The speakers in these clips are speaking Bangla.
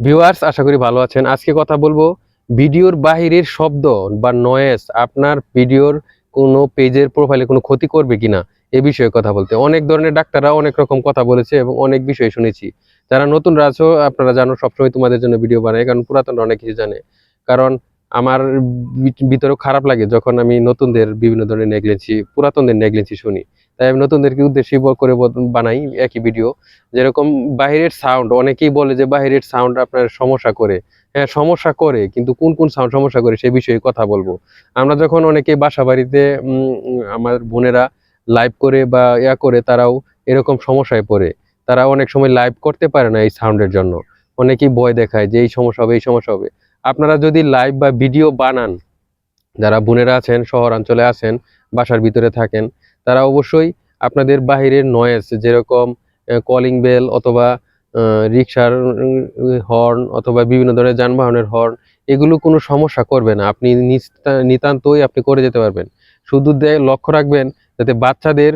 ভিউয়ার্স আশা করি ভালো আছেন। আজকে কথা বলব ভিডিওর বাহিরের শব্দ বা নয়েস আপনার ভিডিওর কোনো পেজের প্রোফাইলে কোনো ক্ষতি করবে কিনা এ বিষয়ে কথা বলতে। অনেক ধরনের ডাক্তাররা অনেক রকম কথা বলেছে এবং অনেক বিষয়ে শুনেছি। যারা নতুনরা আছো আপনারা জানো, সবসময় তোমাদের জন্য ভিডিও বানায়, কারণ পুরাতনরা অনেক কিছু জানে। কারণ আমার ভিতরেও খারাপ লাগে যখন আমি নতুনদের বিভিন্ন ধরনের নেগলেন্সি, পুরাতনদের নেগলেন্সি শুনি। তাই আমি নতুনদেরকে উদ্দেশ্যে করে বানাই একই ভিডিও যেরকম বাইরের সাউন্ড অনেকেই বলে যে বাইরের সাউন্ড আপনার সমস্যা করে। হ্যাঁ সমস্যা করে, কিন্তু কোন কোন সাউন্ড সমস্যা করে সে বিষয়ে কথা বলব। আমরা যখন অনেকে বাসা বাড়িতে আমার বোনেরা লাইভ করে বা ইয়া করে, তারাও এরকম সমস্যায় পড়ে। তারা অনেক সময় লাইভ করতে পারে না এই সাউন্ডের জন্য। অনেকেই ভয় দেখায় যে এই সমস্যা হবে, এই সমস্যা হবে। আপনারা যদি লাইভ বা ভিডিও বানান, যারা বোনেরা আছেন, শহরাঞ্চলে আছেন, বাসার ভিতরে থাকেন, তারা অবশ্যই আপনাদের বাহিরের নয়েজ যেরকম কলিং বেল অথবা রিক্সার হর্ন অথবা বিভিন্ন ধরনের যানবাহনের হর্ন এগুলো কোনো সমস্যা করবে না। আপনি নিতান্তই আপনি করে যেতে পারবেন। শুধু লক্ষ্য রাখবেন যাতে বাচ্চাদের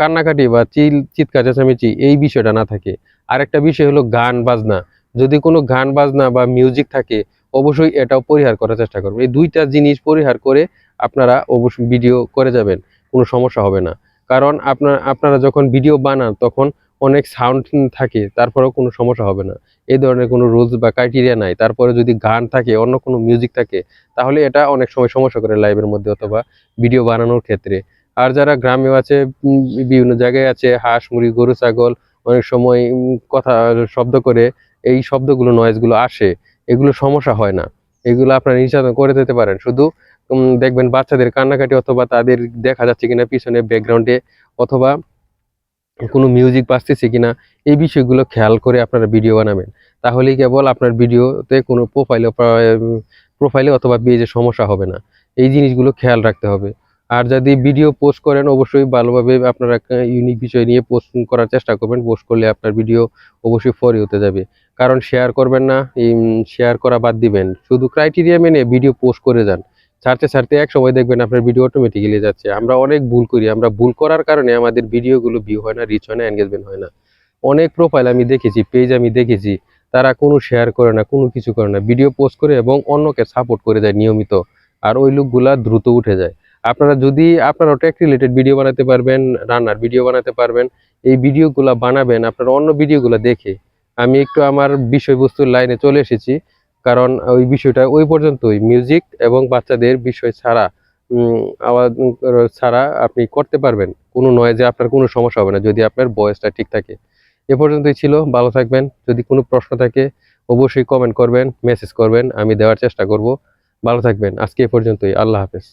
কান্নাকাটি বা চিল, চিৎকার, চেঁচামেচি এই বিষয়টা না থাকে। আরেকটা বিষয় হলো গান বাজনা। যদি কোনো গান বাজনা বা মিউজিক থাকে অবশ্যই এটাও পরিহার করার চেষ্টা করবেন। এই দুইটা জিনিস পরিহার করে আপনারা অবশ্যই ভিডিও করে যাবেন, কোনো সমস্যা হবে না। কারণ আপনার, আপনারা যখন ভিডিও বানান, তখন অনেক সাউন্ড থাকে, তারপরেও কোনো সমস্যা হবে না। এই ধরনের কোনো রুলস বা ক্রাইটেরিয়া নাই। তারপরে যদি গান থাকে, অন্য কোনো মিউজিক থাকে, তাহলে এটা অনেক সময় সমস্যা করে লাইভের মধ্যে অথবা ভিডিও বানানোর ক্ষেত্রে। আর যারা গ্রামেও আছে বিভিন্ন জায়গায় আছে, হাঁস, মুরগি, গরু, ছাগল, অনেক সময় কথা, শব্দ করে, এই শব্দগুলো নয়েজগুলো আসে। এগুলো সমস্যা হয় না। এগুলো আপনারা নির্যাতন করে দিতে পারেন। শুধু দেখবেন বাচ্চাদের কান্নাকাটি অথবা তাদের দেখা যাচ্ছে কিনা পিছনে ব্যাকগ্রাউন্ডে অথবা কোনো মিউজিক বাজতেছে কিনা, এই বিষয়গুলো খেয়াল করে আপনারা ভিডিও বানাবেন। তাহলেই কেবল আপনার ভিডিওতে কোনো প্রোফাইলে প্রোফাইলে অথবা পেজে সমস্যা হবে না। এই জিনিসগুলো খেয়াল রাখতে হবে। আর যদি ভিডিও পোস্ট করেন, অবশ্যই ভালোভাবে আপনারা ইউনিক বিষয় নিয়ে পোস্ট করার চেষ্টা করবেন। পোস্ট করলে আপনার ভিডিও অবশ্যই ফরি হতে যাবে। কারণ শেয়ার করবেন না শেয়ার করা বাদ দিবেন। শুধু ক্রাইটেরিয়া মেনে ভিডিও পোস্ট করে যান। ছাড়তে ছাড়তে এক সময় দেখবেন আপনার ভিডিও অটোমেটিক্যালি যাচ্ছে। আমরা অনেক ভুল করি। আমরা ভুল করার কারণে আমাদের ভিডিওগুলো ভিউ হয় না রিচ হয় না এনগেজমেন্ট হয় না। অনেক প্রোফাইল আমি দেখেছি পেজ আমি দেখেছি, তারা কোনো শেয়ার করে না, কোনো কিছু করে না। ভিডিও পোস্ট করে এবং অন্যকে সাপোর্ট করে যায় নিয়মিত। আর ওই লোকগুলা দ্রুত উঠে যায়। আপনারা যদি আপনারা টেক রিলেটেড ভিডিও বানাতে পারবেন, রান্নার ভিডিও বানাতে পারবেন, এই ভিডিওগুলো বানাবেন, আপনারা অন্য ভিডিওগুলো দেখে আমি একটু আমার বিষয়বস্তুর লাইনে চলে এসেছি। কারণ ওই বিষয়টা ওই পর্যন্তই। মিউজিক এবং বাচ্চাদের বিষয় ছাড়া আওয়াজ ছাড়া আপনি করতে পারবেন। কোনো নয় যে আপনার কোনো সমস্যা হবে না, যদি আপনার বয়সটা ঠিক থাকে। এ পর্যন্তই ছিল। ভালো থাকবেন। যদি কোনো প্রশ্ন থাকে, অবশ্যই কমেন্ট করবেন মেসেজ করবেন, আমি দেওয়ার চেষ্টা করব। ভালো থাকবেন। আজকে এ পর্যন্তই। আল্লাহ হাফেজ।